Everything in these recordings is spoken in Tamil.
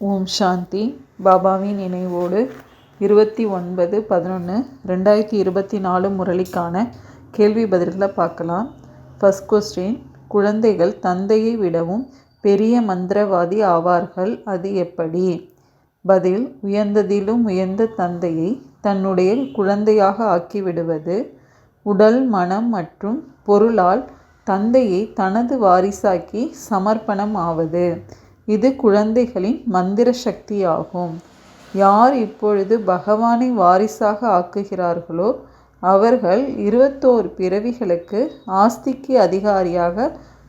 ஓம் சாந்தி. பாபாவின் நினைவோடு இருபத்தி ஒன்பது பதினொன்று ரெண்டாயிரத்தி இருபத்தி நாலு முரளிக்கான கேள்வி பதில்களை பார்க்கலாம். ஃபஸ்ட் கொஸ்டின் குழந்தைகள் தந்தையை விடவும் பெரிய மந்திரவாதி ஆவார்கள் அது எப்படி? பதில். உயர்ந்ததிலும் உயர்ந்த தந்தையை தன்னுடைய குழந்தையாக ஆக்கிவிடுவது. உடல் மனம் மற்றும் பொருளால் தந்தையை தனது வாரிசாக்கி சமர்ப்பணம் ஆவது. இது குழந்தைகளின் மந்திர சக்தியாகும். யார் இப்பொழுது பகவானை வாரிசாக ஆக்குகிறார்களோ அவர்கள் இருபத்தோரு பிறவிகளுக்கு ஆஸ்திக்கு அதிகாரியாக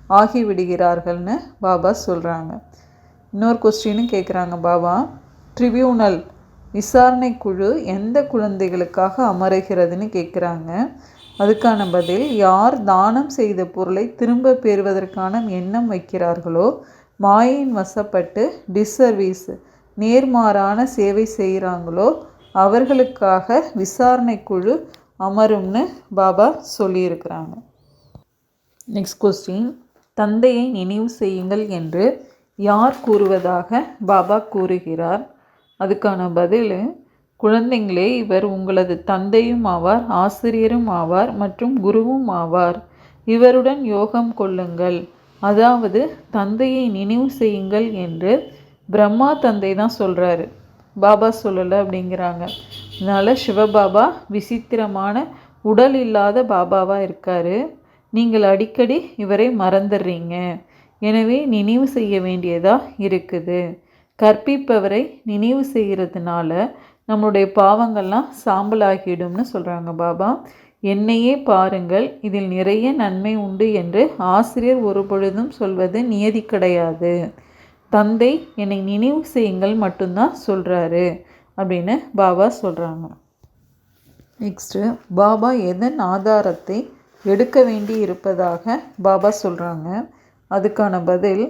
ஆகிவிடுகிறார்கள்னு பாபா சொல்கிறாங்க இன்னொரு கொஸ்டினும் கேட்குறாங்க பாபா. ட்ரிபியூனல் விசாரணை குழு எந்த குழந்தைகளுக்காக அமருகிறதுன்னு கேட்குறாங்க அதுக்கான பதில் யார் தானம் செய்த பொருளை திரும்ப பெறுவதற்கான எண்ணம் வைக்கிறார்களோ மாயின் வசப்பட்டு டிஸ்சர்வீஸ் நேர்மாறான சேவை செய்கிறாங்களோ அவர்களுக்காக விசாரணை குழு அமரும்னு பாபா சொல்லியிருக்கிறாங்க. நெக்ஸ்ட் கொஸ்டின் தந்தையை நினைவு செய்யுங்கள் என்று யார் கூறுவதாக பாபா கூறுகிறார்? அதுக்கான பதில் குழந்தைங்களே இவர் உங்களது தந்தையும் ஆவார் ஆசிரியரும் ஆவார் மற்றும் குருவும் ஆவார். இவருடன் யோகம் கொள்ளுங்கள். அதாவது தந்தையை நினைவு செய்யுங்கள் என்று பிரம்மா தந்தை தான் சொல்கிறாரு பாபா சொல்லலை அப்படிங்கிறாங்க. அதனால் சிவபாபா விசித்திரமான உடல் இல்லாத பாபாவாக இருக்கார். நீங்கள் அடிக்கடி இவரை மறந்துடுறீங்க. எனவே நினைவு செய்ய வேண்டியதாக இருக்குது. கற்பிப்பவரை நினைவு செய்கிறதுனால நம்மளுடைய பாவங்கள்லாம் சாம்பலாகிடும்னு சொல்கிறாங்க பாபா. என்னையே பாருங்கள் இதில் நிறைய நன்மை உண்டு என்று ஆசிரியர் ஒரு பொழுதும் சொல்வது நியதி கிடையாது. தந்தை என்னை நினைவு செய்யுங்கள் மட்டும்தான் சொல்கிறாரு அப்படின்னு பாபா சொல்கிறாங்க நெக்ஸ்ட்டு பாபா எதன் ஆதாரத்தை எடுக்க வேண்டி இருப்பதாக பாபா சொல்கிறாங்க அதுக்கான பதில்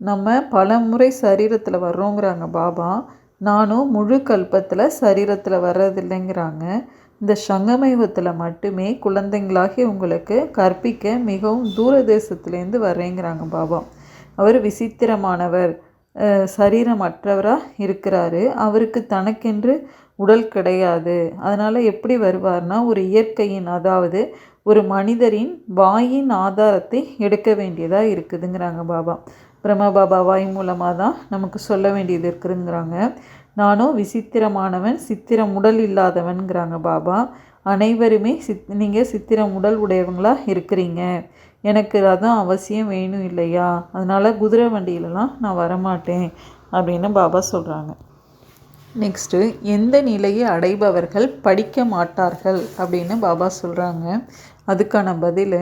நம்ம பல முறை சரீரத்தில் வர்றோங்கிறாங்க பாபா. நானும் முழு கல்பத்தில் சரீரத்தில் வர்றதில்லைங்கிறாங்க. இந்த சங்கமயுகத்தில் மட்டுமே குழந்தைங்களாகி உங்களுக்கு கற்பிக்க மிகவும் தூர தேசத்துலேருந்து வர்றேங்கிறாங்க பாபா. அவர் விசித்திரமானவர் சரீரமற்றவராக இருக்கிறாரு. அவருக்கு தனக்கென்று உடல் கிடையாது. அதனால் எப்படி வருவார்னா ஒரு இயற்கையின் அதாவது ஒரு மனிதரின் வாயின் ஆதாரத்தை எடுக்க வேண்டியதாக இருக்குதுங்கிறாங்க பாபா. பிரம்மபாபா வாய் மூலமாக தான் நமக்கு சொல்ல வேண்டியது இருக்குதுங்கிறாங்க நானும் விசித்திரமானவன் சித்திரம் உடல் இல்லாதவன்கிறாங்க பாபா. அனைவருமே சித் நீங்கள் சித்திரம் உடல் உடையவங்களாக இருக்கிறீங்க. எனக்கு அதான் அவசியம் வேணும் இல்லையா? அதனால் குதிரை வண்டியிலலாம் நான் வரமாட்டேன் அப்படின்னு பாபா சொல்கிறாங்க நெக்ஸ்ட்டு எந்த நிலையை அடைபவர்கள் படிக்க மாட்டார்கள் அப்படின்னு பாபா சொல்கிறாங்க அதுக்கான பதில்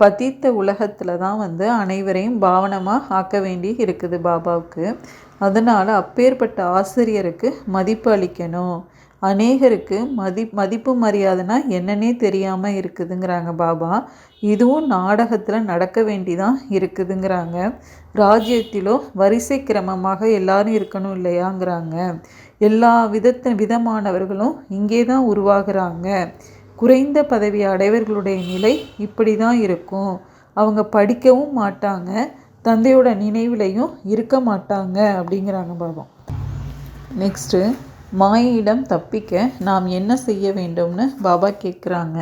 பதித்த உலகத்தில் தான் வந்து அனைவரையும் பாவனமாக ஆக்க வேண்டி இருக்குது பாபாவுக்கு. அதனால் அப்பேற்பட்ட ஆசிரியருக்கு மதிப்பு அளிக்கணும். அநேகருக்கு மதி மதிப்பு மரியாதைனா என்னன்னே தெரியாமல் இருக்குதுங்கிறாங்க பாபா. இதுவும் நாடகத்தில் நடக்க வேண்டிதான் இருக்குதுங்கிறாங்க. ராஜ்யத்திலோ வரிசை கிரமமாக எல்லாரும் இருக்கணும் இல்லையாங்கிறாங்க. எல்லா விதத்த விதமானவர்களும் இங்கே தான் உருவாகிறாங்க. குறைந்த பதவி அடைவர்களுடைய நிலை இப்படி தான் இருக்கும். அவங்க படிக்கவும் மாட்டாங்க. தந்தையோட நினைவிலையும் இருக்க மாட்டாங்க அப்படிங்கிறாங்க பாபா நெக்ஸ்ட்டு மாயிடம் தப்பிக்க நாம் என்ன செய்ய வேண்டும்னு பாபா கேட்குறாங்க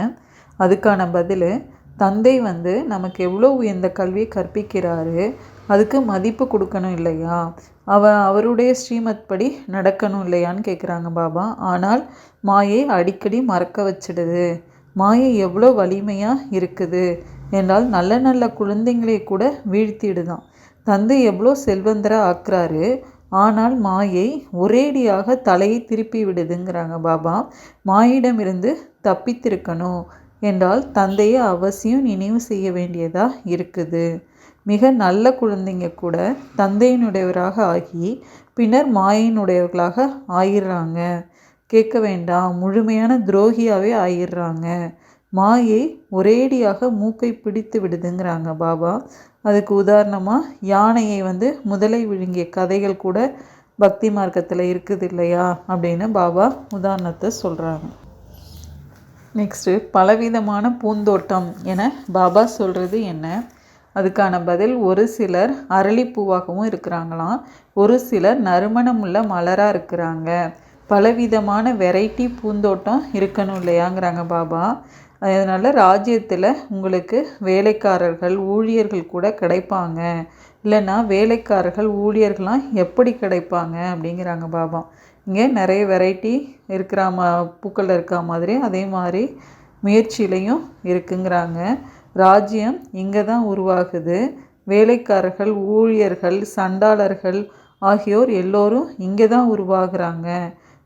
அதுக்கான பதில் தந்தை வந்து நமக்கு எவ்வளோ உயர்ந்த கல்வியை கற்பிக்கிறாரு அதுக்கு மதிப்பு கொடுக்கணும் இல்லையா? அவ அவருடைய ஸ்ரீமத் படி நடக்கணும் இல்லையான்னு கேட்குறாங்க பாபா. ஆனால் மாயை அடிக்கடி மறக்க வச்சிடுது. மாயை எவ்வளோ வலிமையாக இருக்குது என்றால் நல்ல நல்ல குழந்தைங்களை கூட வீழ்த்திடுதான். தந்தை எவ்வளோ செல்வந்தராக ஆக்குறாரு. ஆனால் மாயை ஒரேடியாக தலையை திருப்பி விடுதுங்கிறாங்க பாபா. மாயிடமிருந்து தப்பித்திருக்கணும் என்றால் தந்தையை அவசியம் நினைவு செய்ய வேண்டியதாக இருக்குது. மிக நல்ல குழந்தைங்க கூட தந்தையினுடையவராக ஆகி பின்னர் மாயினுடையவர்களாக ஆயிடுறாங்க. கேட்க வேண்டாம் முழுமையான துரோகியாகவே ஆயிடுறாங்க. மாயை ஒரேடியாக மூக்கை பிடித்து விடுதுங்கிறாங்க பாபா. அதுக்கு உதாரணமாக யானையை வந்து முதலை விழுங்கிய கதைகள் கூட பக்தி மார்க்கத்தில் இருக்குது இல்லையா அப்படின்னு பாபா உதாரணத்தை சொல்கிறாங்க நெக்ஸ்ட்டு பலவிதமான பூந்தோட்டம் என பாபா சொல்கிறது என்ன? அதுக்கான பதில் ஒரு சிலர் அரளிப்பூவாகவும் இருக்கிறாங்களாம். ஒரு சிலர் நறுமணமுள்ள மலராக இருக்கிறாங்க. பலவிதமான வெரைட்டி பூந்தோட்டம் இருக்கணும் இல்லையாங்கிறாங்க பாபா. அதனால் ராஜ்யத்தில் உங்களுக்கு வேலைக்காரர்கள் ஊழியர்கள் கூட கிடைப்பாங்க. இல்லைன்னா வேலைக்காரர்கள் ஊழியர்கள்லாம் எப்படி கிடைப்பாங்க அப்படிங்கிறாங்க பாபா. இங்கே நிறைய வெரைட்டி இருக்கிற மா பூக்கள் இருக்கா மாதிரி அதே மாதிரி முயற்சியிலையும் இருக்குங்கிறாங்க. ராஜ்யம் இங்கே தான் உருவாகுது. வேலைக்காரர்கள் ஊழியர்கள் சண்டாளர்கள் ஆகியோர் எல்லோரும் இங்கே தான் உருவாகிறாங்க.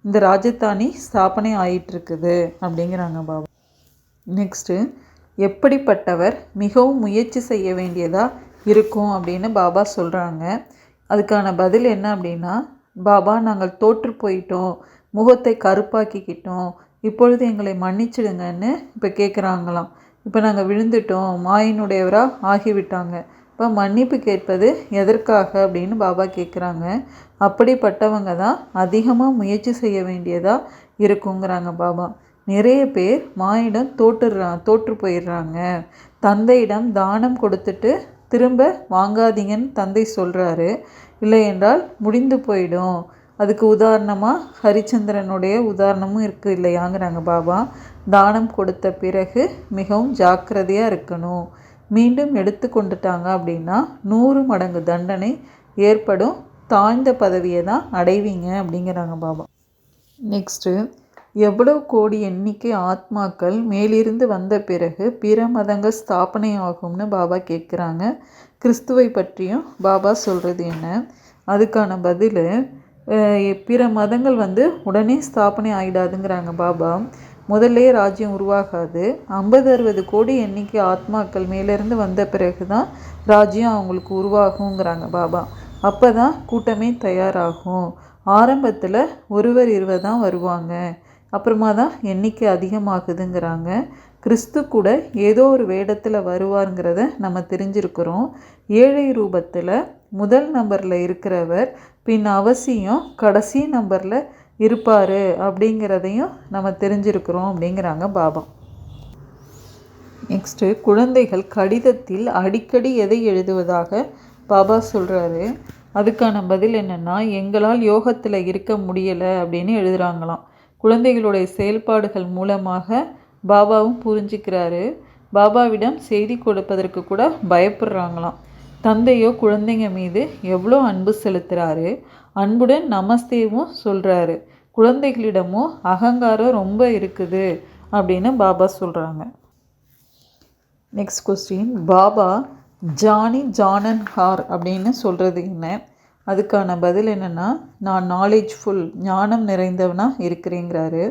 இந்த ராஜதானி ஸ்தாபனை ஆயிட்டுருக்குது அப்படிங்கிறாங்க பாபா. நெக்ஸ்ட்டு எப்படிப்பட்டவர் மிகவும் முயற்சி செய்ய வேண்டியதாக இருக்கும் அப்படின்னு பாபா சொல்கிறாங்க அதுக்கான பதில் என்ன அப்படின்னா பாபா நாங்கள் தோற்று போயிட்டோம். முகத்தை கருப்பாக்கிக்கிட்டோம். இப்பொழுது எங்களை மன்னிச்சிடுங்கன்னு இப்போ கேட்குறாங்களாம் இப்போ நாங்கள் விழுந்துட்டோம். மாயினுடையவராக ஆகிவிட்டாங்க. இப்போ மன்னிப்பு கேட்பது எதற்காக அப்படின்னு பாபா கேட்குறாங்க அப்படிப்பட்டவங்க தான் அதிகமாக முயற்சி செய்ய வேண்டியதாக இருக்குங்கிறாங்க பாபா. நிறைய பேர் மாயிடம் தோற்றுறா தோற்று போயிடுறாங்க. தந்தையிடம் தானம் கொடுத்துட்டு திரும்ப வாங்காதீங்கன்னு தந்தை சொல்கிறாரு இல்லை என்றால் முடிந்து போயிடும். அதுக்கு உதாரணமாக ஹரிச்சந்திரனுடைய உதாரணமும் இருக்குது இல்லையாங்கிறாங்க பாபா. தானம் கொடுத்த பிறகு மிகவும் ஜாக்கிரதையாக இருக்கணும். மீண்டும் எடுத்து கொண்டுட்டாங்க அப்படின்னா நூறு மடங்கு தண்டனை ஏற்படும். தாழ்ந்த பதவியை தான் அடைவீங்க அப்படிங்கிறாங்க பாபா. நெக்ஸ்ட்டு எவ்வளவு கோடி எண்ணிக்கை ஆத்மாக்கள் மேலிருந்து வந்த பிறகு பிற மதங்கள் ஸ்தாபனை ஆகும்னு பாபா கேட்குறாங்க. கிறிஸ்துவை பற்றியும் பாபா சொல்கிறது என்ன? அதுக்கான பதில் பிற மதங்கள் வந்து உடனே ஸ்தாபனை ஆகிடாதுங்கிறாங்க பாபா. முதல்லே ராஜ்யம் உருவாகாது. ஐம்பது அறுபது கோடி எண்ணிக்கை ஆத்மாக்கள் மேலேருந்து வந்த பிறகு தான் ராஜ்யம் அவங்களுக்கு உருவாகுங்கிறாங்க பாபா. அப்போ தான் கூட்டமே தயாராகும். ஆரம்பத்தில் ஒருவர் இருவர் தான் வருவாங்க. அப்புறமா தான் எண்ணிக்கை அதிகமாகுதுங்கிறாங்க. கிறிஸ்து கூட ஏதோ ஒரு வேடத்தில் வருவாருங்கிறத நம்ம தெரிஞ்சிருக்கிறோம். ஏழை ரூபத்தில் முதல் நம்பரில் இருக்கிறவர் பின் அவசியம் கடைசி நம்பரில் இருப்பார் அப்படிங்கிறதையும் நம்ம தெரிஞ்சிருக்கிறோம் அப்படிங்கிறாங்க பாபா நெக்ஸ்ட்டு குழந்தைகள் கடிதத்தில் அடிக்கடி எதை எழுதுவதாக பாபா சொல்கிறாரு அதுக்கான பதில் என்னென்னா எங்களால் யோகத்தில் இருக்க முடியலை அப்படின்னு எழுதுகிறாங்களாம் குழந்தைகளுடைய செயல்பாடுகள் மூலமாக பாபாவும் புரிஞ்சுக்கிறாரு. பாபாவிடம் செய்தி கொடுப்பதற்கு கூட பயப்படுறாங்களாம். தந்தையோ குழந்தைங்க மீது எவ்வளோ அன்பு செலுத்துகிறாரு அன்புடன் நமஸ்தேவும் சொல்கிறாரு குழந்தைகளிடமும் அகங்காரம் ரொம்ப இருக்குது அப்படின்னு பாபா சொல்கிறாங்க நெக்ஸ்ட் கொஸ்டின் பாபா ஜானி ஜானன் ஹார் அப்படின்னு சொல்கிறது என்ன? அதுக்கான பதில் என்னென்னா நான் நாலேஜ்ஃபுல் ஞானம் நிறைந்தவனாக இருக்கிறேங்கிறாரு.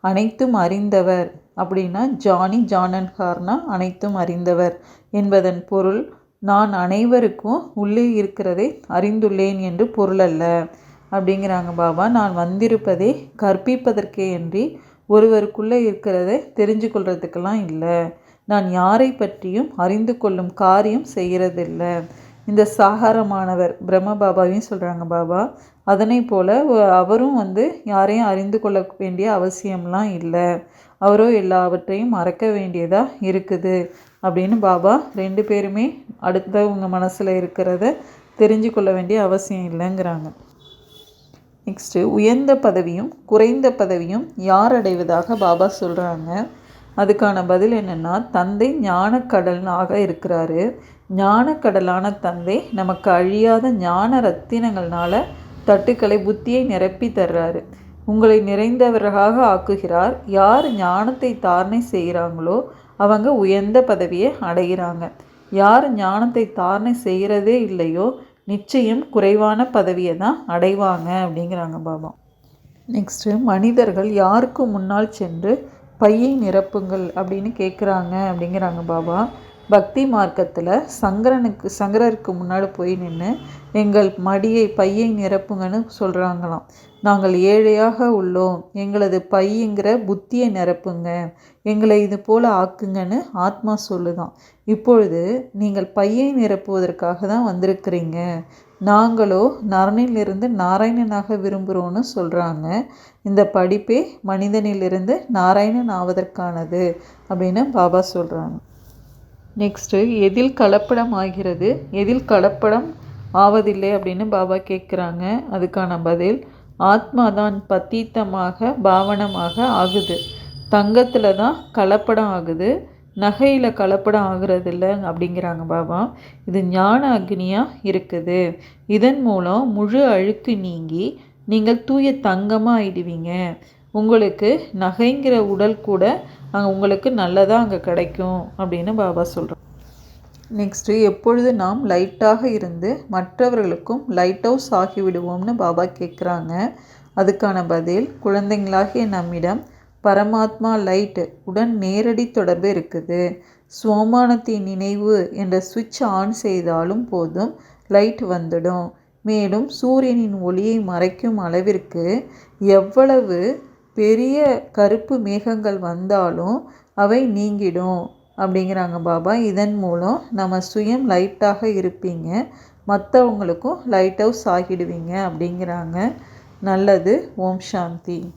அனைத்தும் அறிந்தவர். அப்படின்னா ஜானி ஜானன்ஹார்னா அனைத்தும் அறிந்தவர் என்பதன் பொருள் நான் அனைவருக்கும் உள்ளே இருக்கிறதை அறிந்துள்ளேன் என்று பொருளல்ல. அப்படிங்கிறாங்க பாபா. நான் வந்திருப்பதை கற்பிப்பதற்கே அன்றி ஒருவருக்குள்ளே இருக்கிறதை தெரிஞ்சு கொள்றதுக்கெல்லாம் இல்லை. நான் யாரை பற்றியும் அறிந்து கொள்ளும் காரியம் செய்கிறதில்லை. இந்த சாகாரமானவர் பிரம்ம பாபாவையும் சொல்கிறாங்க பாபா. அதனை போல் அவரும் வந்து யாரையும் அறிந்து கொள்ள வேண்டிய அவசியம்லாம் இல்லை. அவரோ எல்லாவற்றையும் மறக்க வேண்டியதாக இருக்குது அப்படின்னு பாபா ரெண்டு பேருமே அடுத்தவங்க மனசில் இருக்கிறத தெரிஞ்சு கொள்ள வேண்டிய அவசியம் இல்லைங்கிறாங்க. நெக்ஸ்ட்டு உயர்ந்த பதவியும் குறைந்த பதவியும் யார் அடைவதாக பாபா சொல்கிறாங்க அதுக்கான பதில் என்னென்னா தந்தை ஞானக்கடலாக இருக்கிறாரு. ஞானக்கடலான தந்தை நமக்கு அழியாத ஞான ரத்தினங்கள்னால தட்டுக்களை புத்தியை நிரப்பி தர்றாரு. உங்களை நிறைந்தவராக ஆக்குகிறார். யார் ஞானத்தை தாரணை செய்கிறாங்களோ அவங்க உயர்ந்த பதவியை அடைகிறாங்க. யார் ஞானத்தை தாரணை செய்கிறதே இல்லையோ நிச்சயம் குறைவான பதவியை தான் அடைவாங்க அப்படிங்கிறாங்க பாபா. நெக்ஸ்ட்டு மனிதர்கள் யாருக்கு முன்னால் சென்று பையை நிரப்புங்கள் அப்படின்னு கேட்குறாங்க அப்படிங்கிறாங்க பாபா. பக்தி மார்க்கத்தில் சங்கரனுக்கு சங்கரருக்கு முன்னாடி போய் நின்று எங்கள் மடியை பையை நிரப்புங்கன்னு சொல்கிறாங்களாம் நாங்கள் ஏழையாக உள்ளோம். எங்களது பையங்கிற புத்தியை நிரப்புங்க. எங்களை இது போல் ஆக்குங்கன்னு ஆத்மா சொல்லுதான் இப்பொழுது நீங்கள் பையை நிரப்புவதற்காக தான் வந்திருக்கிறீங்க. நாங்களோ நரனிலிருந்து நாராயணனாக விரும்புகிறோன்னு சொல்கிறாங்க இந்த படிப்பே மனிதனிலிருந்து நாராயணன் ஆவதற்கானது. அப்படின்னு பாபா சொல்கிறாங்க நெக்ஸ்ட்டு எதில் கலப்படம் ஆகிறது எதில் கலப்படம் ஆவதில்லை அப்படின்னு பாபா கேட்குறாங்க. அதுக்கான பதில் ஆத்மா தான் பத்தீத்தமாக பாவனமாக ஆகுது. தங்கத்தில் தான் கலப்படம் ஆகுது. நகையில் கலப்படம் ஆகுறதில்ல அப்படிங்கிறாங்க பாபா. இது ஞான அக்னியாக இருக்குது. இதன் மூலம் முழு அழுக்கு நீங்கி நீங்கள் தூய தங்கமாக ஆயிடுவீங்க. உங்களுக்கு நகைங்கிற உடல் கூட அங்கே உங்களுக்கு நல்லதாக அங்கே கிடைக்கும் அப்படின்னு பாபா சொல்கிறோம் நெக்ஸ்ட்டு எப்பொழுது நாம் லைட்டாக இருந்து மற்றவர்களுக்கும் லைட் ஹவுஸ் ஆகிவிடுவோம்னு பாபா கேட்குறாங்க அதுக்கான பதில் குழந்தைங்களாகிய நம்மிடம் பரமாத்மா லைட் உடன் நேரடி தொடர்பு இருக்குது. சோமானத்தின் நினைவு என்ற சுவிட்ச் ஆன் செய்தாலும் போதும் லைட் வந்துடும். மேலும் சூரியனின் ஒளியை மறைக்கும் அளவிற்கு எவ்வளவு பெரிய கருப்பு மேகங்கள் வந்தாலும் அவை நீங்கிடும் அப்படிங்கிறாங்க பாபா. இதன் மூலம் நம்ம சுயம் லைட்டாக இருப்பீங்க. மற்றவங்களுக்கும் லைட் ஹவுஸ் ஆகிடுவீங்க அப்படிங்கிறாங்க. நல்லது. ஓம் சாந்தி.